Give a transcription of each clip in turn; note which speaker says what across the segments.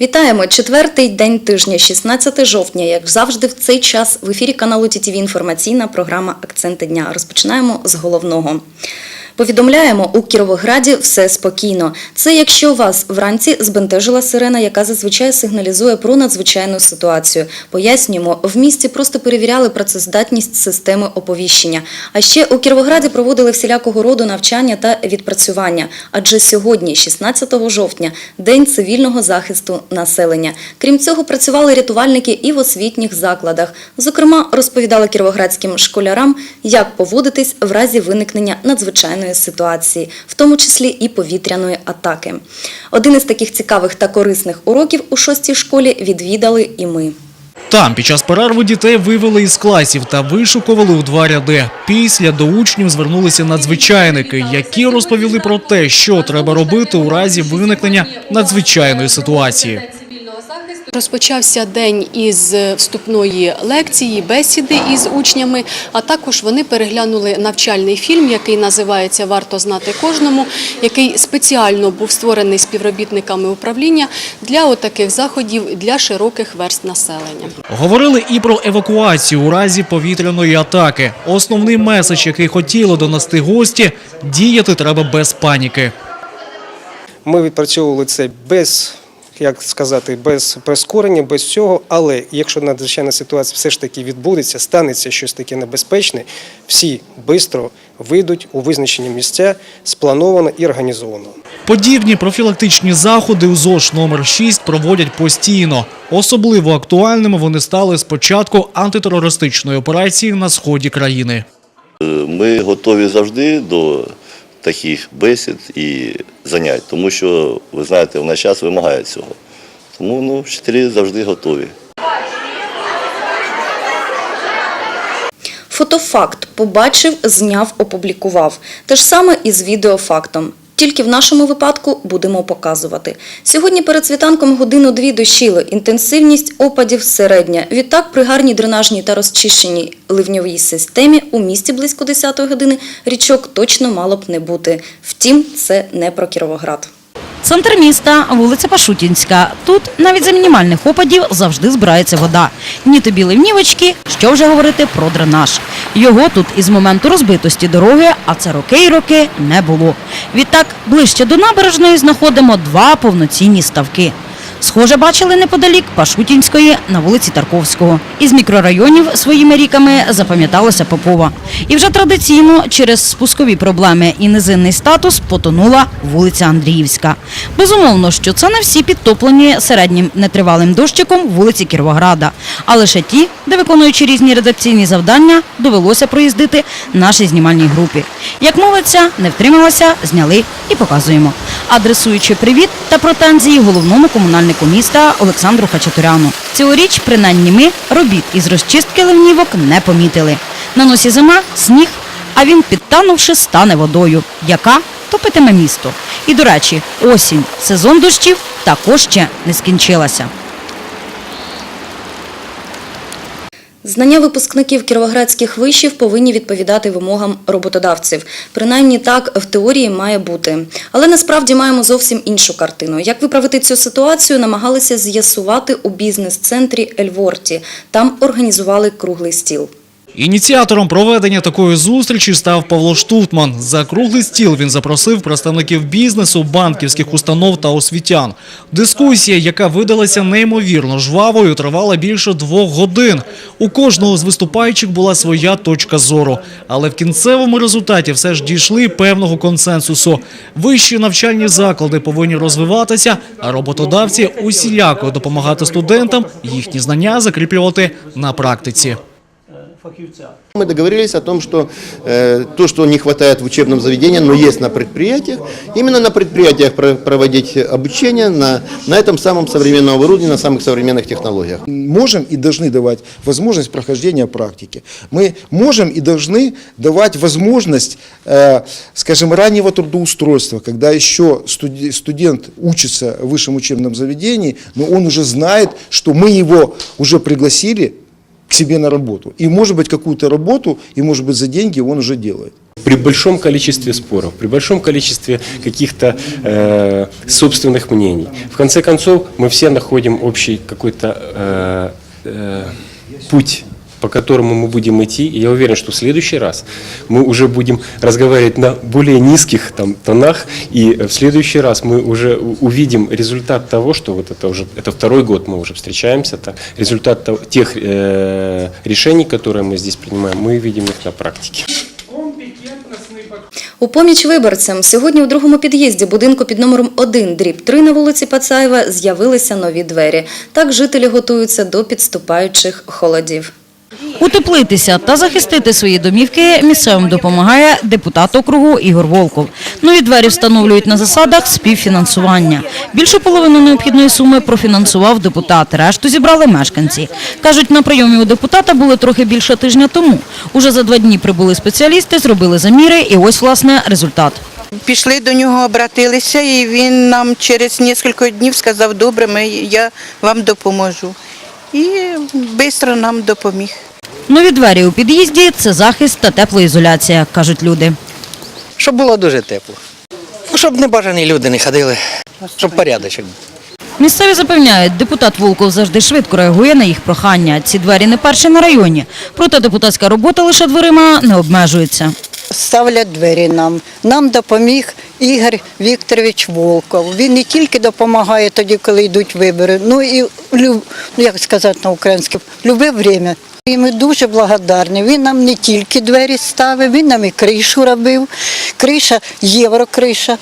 Speaker 1: Вітаємо! Четвертий день тижня, 16 жовтня. Як завжди, в цей час в ефірі каналу ТІТІВІ інформаційна програма Акценти дня. Розпочинаємо з головного. Повідомляємо, у Кіровограді все спокійно. Це якщо вас вранці збентежила сирена, яка зазвичай сигналізує про надзвичайну ситуацію. Пояснюємо, в місті просто перевіряли працездатність системи оповіщення. А ще у Кіровограді проводили всілякого роду навчання та відпрацювання. Адже сьогодні, 16 жовтня, день цивільного захисту населення. Крім цього, працювали рятувальники і в освітніх закладах. Зокрема, розповідали кіровоградським школярам, як поводитись в разі виникнення надзвичайної ситуації, в тому числі і повітряної атаки. Один із таких цікавих та корисних уроків у шостій школі відвідали і ми.
Speaker 2: Там під час перерви дітей вивели із класів та вишукували у два ряди. Після до учнів звернулися надзвичайники, які розповіли про те, що треба робити у разі виникнення надзвичайної ситуації.
Speaker 3: Розпочався день із вступної лекції, бесіди із учнями, а також вони переглянули навчальний фільм, який називається Варто знати кожному, який спеціально був створений співробітниками управління для отаких заходів для широких верст населення.
Speaker 2: Говорили і про евакуацію у разі повітряної атаки. Основний меседж, який хотіли донести гості, діяти треба без паніки.
Speaker 4: Ми відпрацьовували це без, як сказати, без прискорення, без всього. Але якщо надзвичайна ситуація все ж таки відбудеться, станеться щось таке небезпечне, всі швидко вийдуть у визначені місця сплановано і організовано.
Speaker 2: Подібні профілактичні заходи у ЗОЖ номер 6 проводять постійно. Особливо актуальними вони стали з початку антитерористичної операції на сході країни.
Speaker 5: Ми готові завжди до таких бесід і занять, тому що, ви знаєте, в наш час вимагає цього. Тому ну, вчителі завжди готові.
Speaker 1: Фотофакт побачив, зняв, опублікував. Те ж саме і з відеофактом. Тільки в нашому випадку будемо показувати. Сьогодні перед світанком годину-дві дощило, інтенсивність опадів середня. Відтак при гарній дренажній та розчищеній ливньовій системі у місті близько 10 години річок точно мало б не бути. Втім, це не про Кіровоград.
Speaker 6: Центр міста, вулиця Пашутінська. Тут навіть за мінімальних опадів завжди збирається вода. Ні тобі ливнівочки, що вже говорити про дренаж. Його тут із моменту розбитості дороги, а це роки й роки, не було. Відтак, ближче до набережної знаходимо два повноцінні ставки. Схоже, бачили неподалік Пашутінської на вулиці Тарковського. Із мікрорайонів своїми ріками запам'яталася Попова. І вже традиційно через спускові проблеми і низинний статус потонула вулиця Андріївська. Безумовно, що це не всі підтоплені середнім нетривалим дощиком вулиці Кіровограда, а лише ті, де виконуючи різні редакційні завдання, довелося проїздити нашій знімальній групі. Як мовиться, не втрималася, зняли і показуємо. Адресуючи привіт та претензії головному комунальнику міста Олександру Хачатуряну. Цьогоріч, принаймні ми, робіт із розчистки ливнівок не помітили. На носі зима, сніг, а він, підтанувши, стане водою, яка топитиме місто. І, до речі, осінь, сезон дощів також ще не скінчилася.
Speaker 1: Знання випускників кіровоградських вишів повинні відповідати вимогам роботодавців. Принаймні так в теорії має бути. Але насправді маємо зовсім іншу картину. Як виправити цю ситуацію, намагалися з'ясувати у бізнес-центрі Ельворті. Там організували круглий стіл.
Speaker 2: Ініціатором проведення такої зустрічі став Павло Штутман. За круглий стіл він запросив представників бізнесу, банківських установ та освітян. Дискусія, яка видалася неймовірно жвавою, тривала більше двох годин. У кожного з виступаючих була своя точка зору. Але в кінцевому результаті все ж дійшли певного консенсусу. Вищі навчальні заклади повинні розвиватися, а роботодавці усіляко допомагати студентам їхні знання закріплювати на практиці.
Speaker 7: Мы договорились о том, что э, то, что не хватает в учебном заведении, но есть на предприятиях, именно на предприятиях про- проводить обучение на, на этом самом современном оборудовании, на самых современных технологиях.
Speaker 8: можем и должны давать возможность прохождения практики. Мы можем и должны давать возможность, э, скажем, раннего трудоустройства, когда еще студент учится в высшем учебном заведении, но он уже знает, что мы его уже пригласили к себе на работу. И, может быть, какую-то работу, и, может быть, за деньги он уже делает.
Speaker 9: При большом количестве споров, при большом количестве каких-то э, собственных мнений, в конце концов мы все находим общий какой-то э, э, путь по которому мы будем идти, и я уверен, что в следующий раз мы уже будем разговаривать на более низких там, тонах, и в следующий раз мы уже у- увидим результат того, что вот это уже это второй год мы уже встречаемся, так, результат того- тех э, решений, которые мы здесь принимаем, мы видим их на практике.
Speaker 1: У поміч виборцям сьогодні у другому під'їзді будинку під номером 1, дріб 3 на вулиці Пацаєва з'явилися нові двері. Так жителі готуються до підступаючих холодів.
Speaker 6: Утеплитися та захистити свої домівки місцевим допомагає депутат округу Ігор Волков. Нові двері встановлюють на засадах співфінансування. Більшу половину необхідної суми профінансував депутат, решту зібрали мешканці. Кажуть, на прийомі у депутата були трохи більше тижня тому. Уже за два дні прибули спеціалісти, зробили заміри і ось, власне, результат.
Speaker 10: Пішли до нього, обратилися, і він нам через кілька днів сказав, добре, я вам допоможу. І швидко нам допоміг.
Speaker 6: Нові двері у під'їзді – це захист та теплоізоляція, кажуть люди.
Speaker 11: Щоб було дуже тепло. Ну, Щоб небажані люди не ходили, щоб порядочок. був.
Speaker 6: Місцеві запевняють, депутат Волков завжди швидко реагує на їх прохання. Ці двері не перші на районі. Проте депутатська робота лише дверима не обмежується.
Speaker 10: Ставлять двері нам. Нам допоміг Ігор Вікторович Волков. Він не тільки допомагає тоді, коли йдуть вибори, ну і ну, як сказати на українському любе время. І ми дуже благодарні. Він нам не тільки двері ставив, він нам і кришу робив. Криша, єврокриша.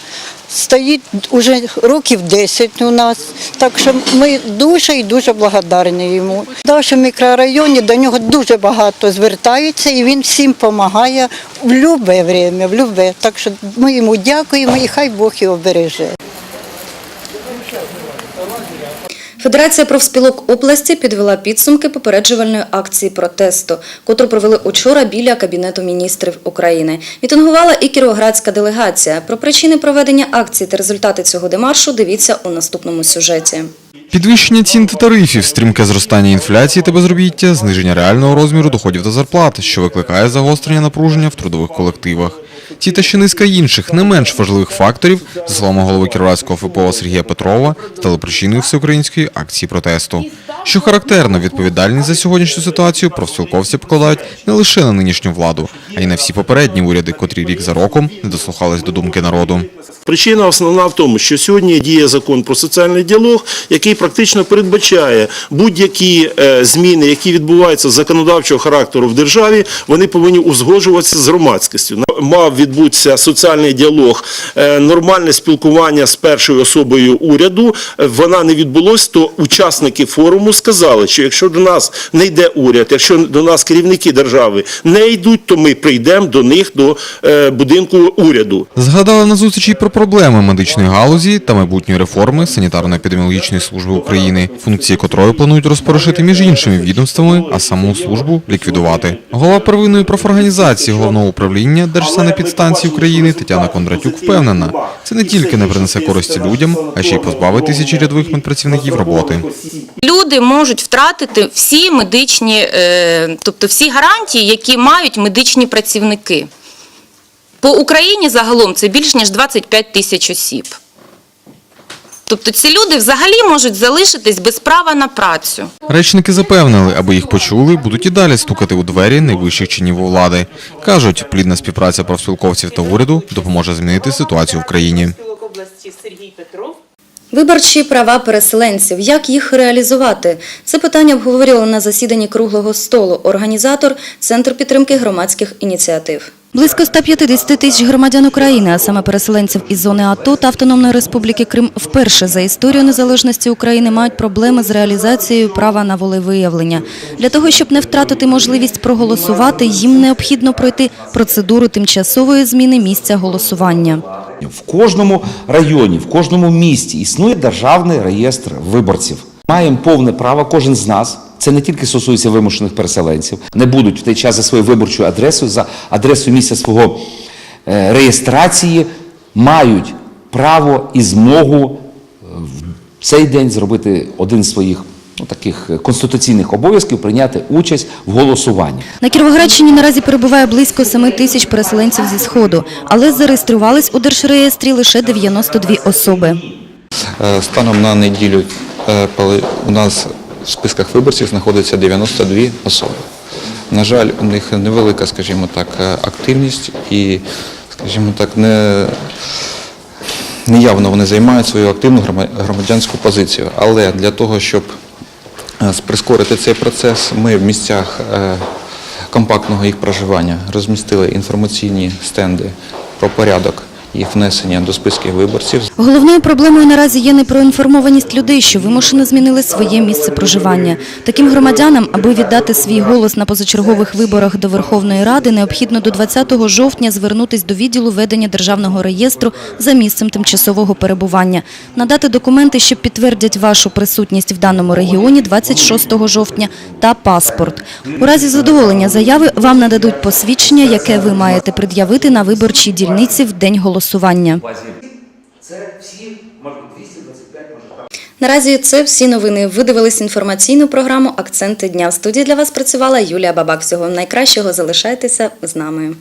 Speaker 10: Стоїть уже років 10 у нас. Так що ми дуже і дуже благодарні йому. В нашому мікрорайоні до нього дуже багато звертаються і він всім допомагає в будь-яке время, в любе. Так що ми йому дякуємо і хай Бог його береже.
Speaker 1: Федерація профспілок області підвела підсумки попереджувальної акції протесту, котру провели учора біля Кабінету міністрів України. Мітингувала і кіровоградська делегація. Про причини проведення акції та результати цього демаршу дивіться у наступному сюжеті.
Speaker 12: Підвищення цін та тарифів, стрімке зростання інфляції та безробіття, зниження реального розміру доходів та зарплат, що викликає загострення напруження в трудових колективах. Ці та ще низка інших, не менш важливих факторів, за словами голови Кіровоградського ФПО Сергія Петрова, стали причиною всеукраїнської акції протесту. Що характерно, відповідальність за сьогоднішню ситуацію профспілковці покладають не лише на нинішню владу, а й на всі попередні уряди, котрі рік за роком не дослухались до думки народу.
Speaker 13: Причина основна в тому, що сьогодні діє закон про соціальний діалог, який практично передбачає будь-які е, зміни, які відбуваються законодавчого характеру в державі, вони повинні узгоджуватися з громадськістю. Мав відбутися соціальний діалог, е, нормальне спілкування з першою особою уряду. Вона не відбулось, то учасники форуму сказали, що якщо до нас не йде уряд, якщо до нас керівники держави не йдуть, то ми прийдемо до них до е, будинку уряду.
Speaker 12: Згадали на зустрічі про проблеми медичної галузі та майбутньої реформи санітарно-епідеміологічної служби України, функції котрої планують розпорошити між іншими відомствами, а саму службу ліквідувати. Голова первинної профорганізації головного управління Держсанепідстанції України Тетяна Кондратюк впевнена, це не тільки не принесе користі людям, а ще й позбавить тисячі рядових медпрацівників роботи.
Speaker 14: Люди можуть втратити всі медичні, е, тобто всі гарантії, які мають медичні працівники. По Україні загалом це більш ніж 25 тисяч осіб. Тобто ці люди взагалі можуть залишитись без права на працю.
Speaker 12: Речники запевнили, аби їх почули, будуть і далі стукати у двері найвищих чинів влади. Кажуть, плідна співпраця профспілковців та уряду допоможе змінити ситуацію в країні.
Speaker 1: Виборчі права переселенців. Як їх реалізувати? Це питання обговорювали на засіданні круглого столу. Організатор Центр підтримки громадських ініціатив. Близько 150 тисяч громадян України, а саме переселенців із зони АТО та Автономної Республіки Крим, вперше за історію незалежності України мають проблеми з реалізацією права на волевиявлення. Для того, щоб не втратити можливість проголосувати, їм необхідно пройти процедуру тимчасової зміни місця голосування.
Speaker 15: В кожному районі, в кожному місті існує державний реєстр виборців. Маємо повне право, кожен з нас. Це не тільки стосується вимушених переселенців, не будуть в той час за своєю виборчою адресою, за адресою місця свого е, реєстрації, мають право і змогу е, в цей день зробити один з своїх ну, таких конституційних обов'язків прийняти участь в голосуванні.
Speaker 1: На Кіровоградщині наразі перебуває близько 7 тисяч переселенців зі Сходу, але зареєструвались у Держреєстрі лише 92 особи.
Speaker 16: Е, Станом на неділю е, у нас в списках виборців знаходиться 92 особи. На жаль, у них невелика, скажімо так, е, активність і, скажімо так, не, неявно вони займають свою активну громадянську позицію. Але для того, щоб е, прискорити цей процес, ми в місцях е, компактного їх проживання розмістили інформаційні стенди про порядок їх внесення до списків виборців.
Speaker 1: Головною проблемою наразі є непроінформованість людей, що вимушено змінили своє місце проживання. Таким громадянам, аби віддати свій голос на позачергових виборах до Верховної Ради, необхідно до 20 жовтня звернутись до відділу ведення державного реєстру за місцем тимчасового перебування, надати документи, що підтвердять вашу присутність в даному регіоні 26 жовтня та паспорт. У разі задоволення заяви вам нададуть посвідчення, яке ви маєте пред'явити на виборчій дільниці в день голосування. Наразі це всі новини. Ви дивились інформаційну програму Акценти дня. В студії для вас працювала Юлія Бабак. Всього найкращого залишайтеся з нами.